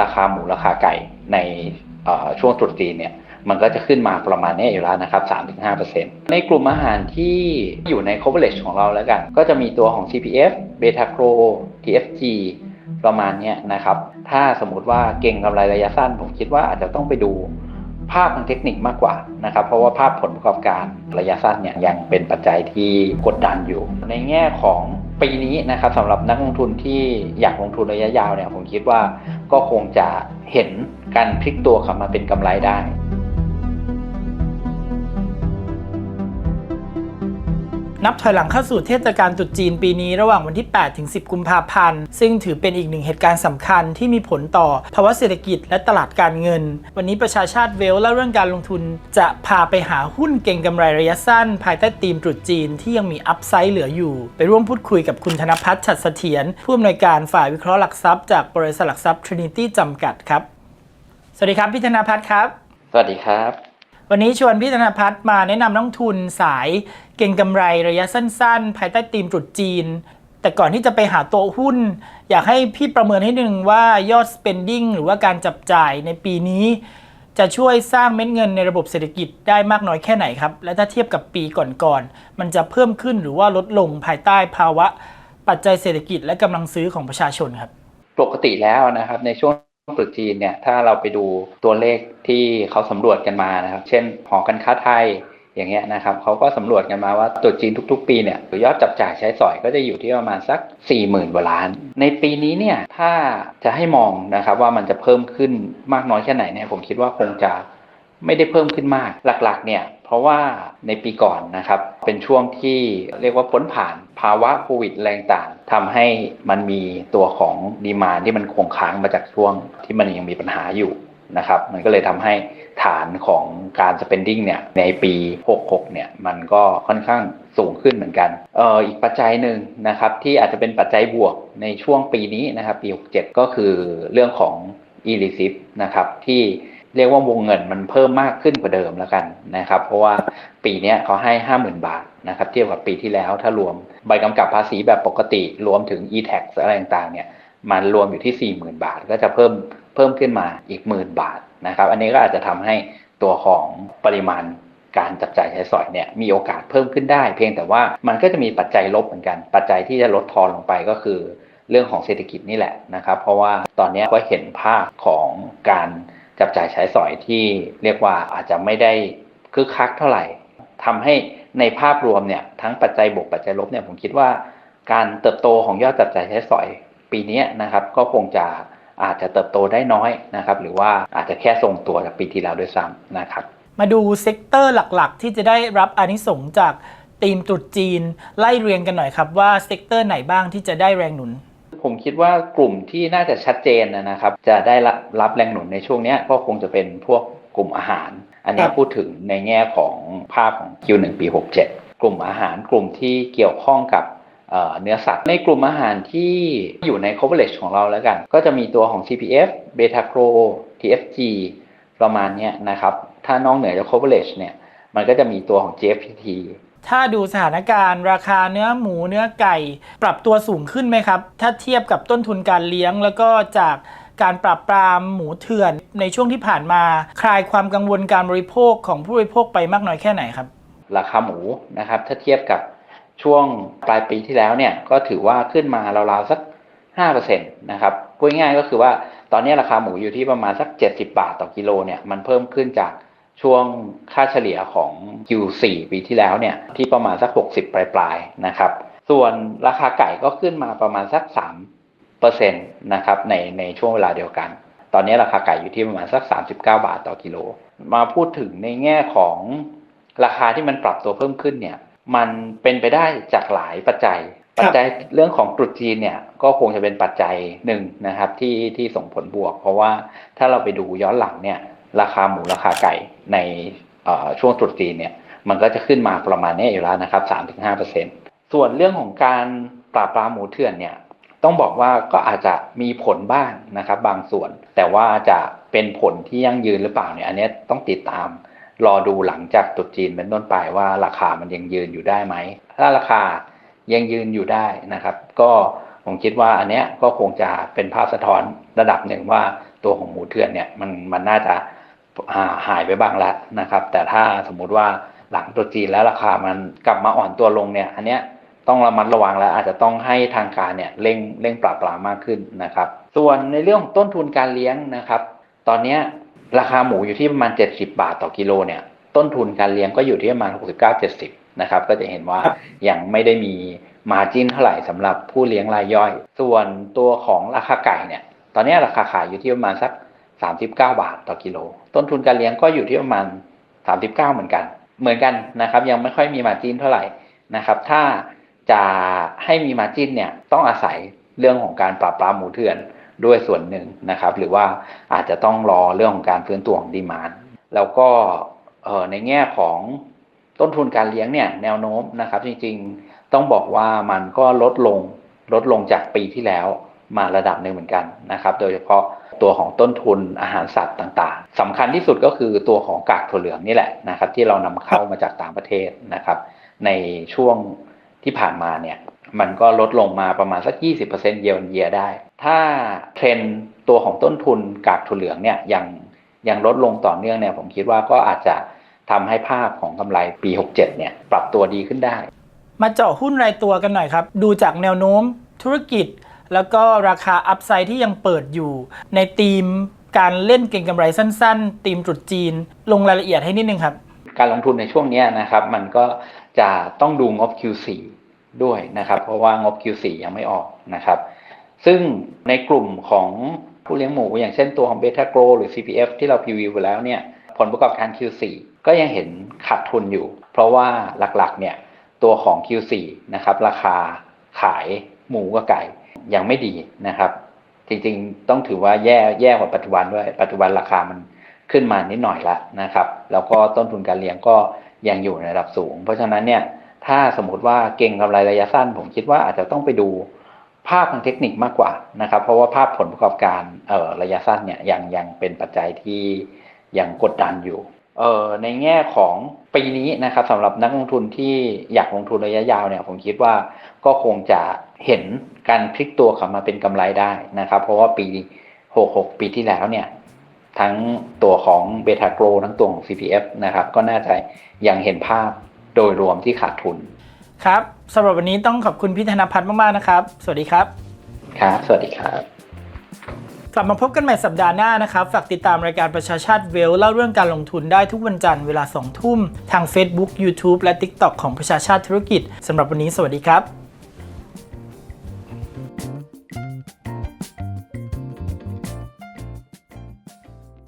ราคาหมูราคาไก่ในช่วงตรุษจีนเนี่ยมันก็จะขึ้นมาประมาณนี้อยู่แล้วนะครับ 3-5%ในกลุ่มอาหารที่อยู่ใน coverage ของเราแล้วกัน ก็จะมีตัวของ CPF Beta Pro TFG ประมาณนี้นะครับ ถ้าสมมติว่าเก่งกำไรระยะสั้น ผมคิดว่าอาจจะต้องไปดูภาพทางเทคนิคมากกว่านะครับ เพราะว่าภาพผลประกอบการระยะสั้นเนี่ยยังเป็นปัจจัยที่กดดันอยู่ ในแง่ของปีนี้นะครับสำหรับนักลงทุนที่อยากลงทุนระยะยาวเนี่ยผมคิดว่า ก็คงจะเห็นการพลิกตัวกลับมาเป็นกำไรได้ นับถอยหลังเข้าสู่เทศกาลตรุษจีนปีนี้ระหว่างวันที่ 8 ถึง 10 กุมภาพันธ์ ซึ่งถือเป็นอีกหนึ่งเหตุการณ์สำคัญที่มีผลต่อภาวะเศรษฐกิจและตลาดการเงิน วันนี้ประชาชาติเวลและเรื่องการลงทุน จะพาไปหาหุ้นเก่งกำไรระยะสั้น ภายใต้ธีมตรุษจีนที่ยังมีอัพไซด์เหลืออยู่ ไปร่วมพูดคุยกับคุณธนพัฒน์ฉัตรเสถียรผู้อำนวยการฝ่ายวิเคราะห์หลักทรัพย์จากบริษัทหลักทรัพย์ Trinity จำกัดครับ สวัสดีครับพี่ธนพัฒน์ครับ สวัสดีครับ วันนี้ชวนพี่ธนพัฒน์มาแนะนำนักทุนสายเก่งกำไรระยะสั้น ๆ ภายใต้ธีมตรุษจีน แต่ก่อนที่จะไปหาตัวหุ้น อยากให้พี่ประเมินให้หนึ่งว่ายอด spending หรือว่าการจับจ่ายในปีนี้ จะช่วยสร้างเม็ดเงินในระบบเศรษฐกิจได้มากน้อยแค่ไหนครับ และถ้าเทียบกับปีก่อนๆมันจะเพิ่มขึ้นหรือว่าลดลงภายใต้ภาวะ ปัจจัยเศรษฐกิจและกำลังซื้อของประชาชนครับ ปกติแล้วนะครับในช่วง ตรุษจีนเนี่ยถ้าเราไปดูตัวเลขที่เขาสำรวจกันมานะครับ เช่นหอการค้าไทยอย่างเงี้ยนะครับเขาก็สำรวจกันมาว่าตรุษจีนทุก ๆ ปีเนี่ยยอดจับจ่ายใช้สอยก็จะอยู่ที่ประมาณสัก 40,000กว่าล้าน ในปีนี้เนี่ยถ้าจะให้มองนะครับว่ามันจะเพิ่มขึ้นมากน้อยแค่ไหนเนี่ยผมคิดว่าคงจะ ไม่ได้เพิ่มขึ้นมากหลักๆเนี่ยเพราะว่าในปีก่อนนะครับเป็นช่วงที่เรียกว่าพ้นผ่านภาวะโควิดแรงต่างทำให้มันมีตัวของดีมาที่มันคงค้างมาจากช่วงที่มันยังมีปัญหาอยู่นะครับมันก็เลยทำให้ฐานของการ spending เนี่ยในปี 66 เนี่ยมันก็ค่อนข้างสูงขึ้นเหมือนกันเอ่ออีกปัจจัยหนึ่งนะครับที่อาจจะเป็นปัจจัยบวกในช่วงปีนี้นะครับปี 67 ก็คือเรื่องของ e r e c i p นะครับที่ เรียกว่าวงเงินมันเพิ่มมากขึ้นกว่าเดิมแล้วกันนะครับ เพราะว่าปีนี้เขาให้ 50,000 บาทนะครับเทียบกับปีที่แล้วถ้ารวมใบกำกับภาษีแบบปกติรวมถึง e-tax อะไรต่างๆเนี่ยมันรวมอยู่ที่ 40,000 บาท ก็จะเพิ่มเพิ่มขึ้นมาอีกหมื่นบาทนะครับ อันนี้ก็อาจจะทำให้ตัวของปริมาณการจับจ่ายใช้สอยเนี่ยมีโอกาสเพิ่มขึ้นได้ เพียงแต่ว่ามันก็จะมีปัจจัยลบเหมือนกัน ปัจจัยที่จะลดทอนลงไปก็คือ เรื่องของเศรษฐกิจนี่แหละนะครับ เพราะว่าตอนนี้ก็เห็นภาพของการ จับจ่ายใช้สอยที่เรียกว่าอาจจะไม่ได้คึกคักเท่าไหร่ทำให้ในภาพรวมเนี่ยทั้งปัจจัยบวกปัจจัยลบเนี่ยผมคิดว่า การเติบโตของยอดจับจ่ายใช้สอยปีนี้นะครับ ก็คงจะอาจจะเติบโตได้น้อยนะครับ หรือว่าอาจจะแค่ทรงตัวจากปีที่แล้วด้วยซ้ำนะครับ มาดูเซกเตอร์หลักๆ ที่จะได้รับอานิสงส์จากธีมตรุษจีน ไล่เรียงกันหน่อยครับว่าเซกเตอร์ไหนบ้างที่จะได้แรงหนุน ผมคิดว่ากลุ่มที่น่าจะชัดเจนนะครับ จะได้รับรับแรงหนุนในช่วงเนี้ยก็คงจะเป็นพวกกลุ่มอาหาร อันนี้ครับพูดถึงในแง่ของภาพของ Q1 ปี 67 กลุ่มอาหารกลุ่มที่เกี่ยวข้องกับเอ่อเนื้อสัตว์ในกลุ่มอาหารที่อยู่ใน coverage ของเราแล้วกัน ก็จะมีตัวของ CPF Beta Pro TFG ประมาณเนี้ยนะครับ ถ้านอกเหนือจาก coverage เนี่ย มันก็จะมีตัวของ GFPT ถ้าดูสถานการณ์ราคาเนื้อหมูเนื้อไก่ ปรับตัวสูงขึ้นไหมครับ ถ้าเทียบกับต้นทุนการเลี้ยง แล้วก็จากการปรับปรามหมูเถื่อนในช่วงที่ผ่านมา คลายความกังวลการบริโภคของผู้บริโภคไปมากน้อยแค่ไหนครับ ราคาหมูนะครับถ้าเทียบกับช่วงปลายปีที่แล้วเนี่ยก็ถือว่าขึ้นมาราวๆสัก 5%นะครับพูดง่ายๆก็คือว่าตอนนี้ราคาหมูอยู่ที่ประมาณสัก 70 บาทต่อกิโลเนี่ยมันเพิ่มขึ้นจาก ช่วงค่าเฉลี่ยของ Q4 ปีที่แล้วเนี่ยที่ประมาณสัก 60 ปลายๆนะครับ ส่วนราคาไก่ก็ขึ้นมาประมาณสัก3%นะครับในในช่วงเวลาเดียวกัน ตอนนี้ราคาไก่อยู่ที่ประมาณสัก 39 บาทต่อกิโล มาพูดถึงในแง่ของราคาที่มันปรับตัวเพิ่มขึ้นเนี่ยมันเป็นไปได้จากหลายปัจจัยครับปัจจัยเรื่องของตรุษจีนเนี่ยก็คงจะเป็นปัจจัยหนึ่งนะครับที่ที่ส่งผลบวก เพราะว่าถ้าเราไปดูย้อนหลังเนี่ย ราคาหมูราคาไก่ในช่วงตรุษจีนเนี่ยมันก็จะขึ้นมาประมาณนี้อยู่แล้วนะครับ3-5%ส่วนเรื่องของการปราบปรามหมูเถื่อนเนี่ยต้องบอกว่าก็อาจจะมีผลบ้างนะครับบางส่วน แต่ว่าจะเป็นผลที่ยั่งยืนหรือเปล่าเนี่ยอันนี้ต้องติดตาม รอดูหลังจากตรุษจีนเป็นต้นไปว่าราคามันยังยืนอยู่ได้ไหม ถ้าราคายังยืนอยู่ได้นะครับ ก็ผมคิดว่าอันเนี้ยก็คงจะเป็นภาพสะท้อนระดับหนึ่งว่าตัวของหมูเถื่อนเนี่ยมันมันน่าจะ หายไปบ้างแล้วนะครับ แต่ถ้าสมมุติว่าหลังตรุษจีนแล้วราคามันกลับมาอ่อนตัวลงเนี่ย อันเนี้ยต้องระมัดระวังแล้วอาจจะต้องให้ทางการเนี่ยเร่งเร่งปราบปรามมากขึ้นนะครับ ส่วนในเรื่องของต้นทุนการเลี้ยงนะครับ ตอนเนี้ยราคาหมูอยู่ที่ประมาณ 70 บาทต่อกิโลเนี่ย ต้นทุนการเลี้ยงก็อยู่ที่ประมาณ 69-70 นะครับ ก็จะเห็นว่าครับยังไม่ได้มีมาจิ้นเท่าไหร่สำหรับผู้เลี้ยงรายย่อย ส่วนตัวของราคาไก่เนี่ย ตอนนี้ราคาขายอยู่ที่ประมาณสัก 39 บาทต่อกิโล ต้นทุนการเลี้ยงก็อยู่ที่ประมาณ 39 เหมือนกัน เหมือนกันนะครับ ยังไม่ค่อยมีมาจิ้นเท่าไหร่นะครับ ถ้าจะให้มีมาจิ้นเนี่ยต้องอาศัยเรื่องของการปราบปรามหมูเถื่อนด้วยส่วนหนึ่งนะครับ หรือว่าอาจจะต้องรอเรื่องของการฟื้นตัวของดีมานแล้วก็ในแง่ของต้นทุนการเลี้ยงเนี่ยแนวโน้มนะครับ จริงๆต้องบอกว่ามันก็ลดลงลดลงจากปีที่แล้วมาระดับหนึ่งเหมือนกันนะครับ โดยเฉพาะ ตัวของต้นทุนอาหารสัตว์ต่างๆสำคัญที่สุดก็คือตัวของกากถั่วเหลืองนี่แหละนะครับที่เรานำเข้ามาจากต่างประเทศนะครับ ในช่วงที่ผ่านมาเนี่ยมันก็ลดลงมาประมาณสัก 20%เยียร์เยียได้ ถ้าเทรนตัวของต้นทุนกากถั่วเหลืองเนี่ยยังยังลดลงต่อเนื่องเนี่ยผมคิดว่าก็อาจจะทำให้ภาพของกำไรปี 67 เนี่ย ปรับตัวดีขึ้นได้ มาเจาะหุ้นรายตัวกันหน่อยครับ ดูจากแนวโน้มธุรกิจ แล้วก็ราคาอัพไซด์ที่ยังเปิดอยู่ ในธีมการเล่นเก่งกำไรสั้นๆธีมตรุษจีน ลงรายละเอียดให้นิดนึงครับ การลงทุนในช่วงนี้นะครับ มันก็จะต้องดูงบ Q4 ด้วยนะครับ เพราะว่างบ Q4 ยังไม่ออกนะครับ ซึ่งในกลุ่มของผู้เลี้ยงหมู อย่างเช่นตัวของเบต้าโกรหรือ CPF ที่เราพรีวิวไปแล้วเนี่ยผลประกอบการ Q4 ก็ยังเห็นขาดทุนอยู่ เพราะว่าหลักๆเนี่ยตัวของ Q4 นะครับราคาขายหมูกับไก่ ยังไม่ดีนะครับ จริงๆต้องถือว่าแย่แย่กว่าปัจจุบันด้วย ปัจจุบันราคามันขึ้นมานิดหน่อยละนะครับ แล้วก็ต้นทุนการเลี้ยงก็ยังอยู่ในระดับสูง เพราะฉะนั้นเนี่ยถ้าสมมติว่าเก่งกำไรระยะสั้น ผมคิดว่าอาจจะต้องไปดูภาพทางเทคนิคมากกว่านะครับ เพราะว่าภาพผลประกอบการเอ่อระยะสั้นเนี่ยยังยังเป็นปัจจัยที่ยังกดดันอยู่ เอ่อในแง่ของปีนี้นะครับสำหรับนักลงทุนที่อยากลงทุนระยะยาวเนี่ยผมคิดว่าก็คงจะเห็นการพลิกตัวกลับมาเป็นกำไรได้นะครับ เพราะว่าปี 66 ปีที่แล้วเนี่ยทั้งตัวของเบทาโกรทั้งตัวของ CPF นะครับก็น่าจะยังเห็นภาพโดยรวมที่ขาดทุน ครับสำหรับวันนี้ต้องขอบคุณพี่ธนพัฒน์มาก ๆ นะครับ สวัสดีครับ ครับ สวัสดีครับ กลับมาพบกันใหม่สัปดาห์หน้านะครับ ฝากติดตามรายการประชาชาติเวลเล่าเรื่องการลงทุนได้ทุกวันจันทร์เวลา2ทุ่มทาง Facebook YouTube และ TikTok ของประชาชาติธุรกิจสำหรับวันนี้สวัสดีครับ